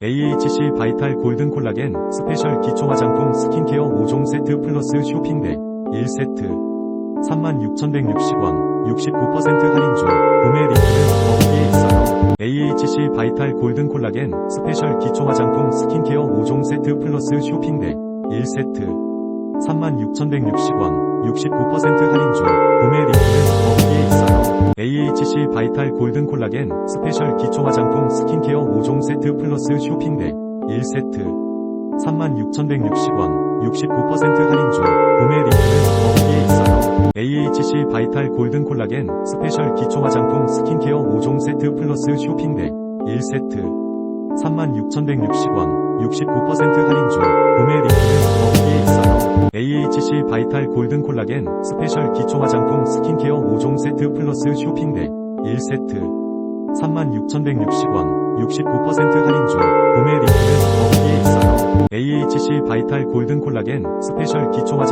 AHC 바이탈 골든 콜라겐 스페셜 기초 화장품 스킨케어 5종 세트 플러스 쇼핑백 1세트 36,160원 69% 할인 중 구매 링크는 더보기에 있어요. AHC 바이탈 골든 콜라겐 스페셜 기초 화장품 스킨케어 5종 세트 플러스 쇼핑백 1세트 36,160원 69% 할인 중 구매 링크는 더보기에 있어요. AHC 바이탈 골든 콜라겐 스페셜 기초 화장품 스킨케어 5종 세트 플러스 쇼핑백 1세트 36,160원 69% 할인 중 구매 링크는 더보기에 있어요. AHC 바이탈 골든 콜라겐 스페셜 기초 화장품 스킨케어 5종 세트 플러스 쇼핑백 1세트 36,160원 69% 할인 중 구매 링크는 더보기에 있어요. AHC 바이탈 골든 콜라겐 스페셜 기초 화장품 스킨케어 5종 세트 플러스 쇼핑백 1세트 36,160원 69% 할인 중 구매 링크는 더보기에 있어요. AHC 바이탈 골든 콜라겐 스페셜 기초 화장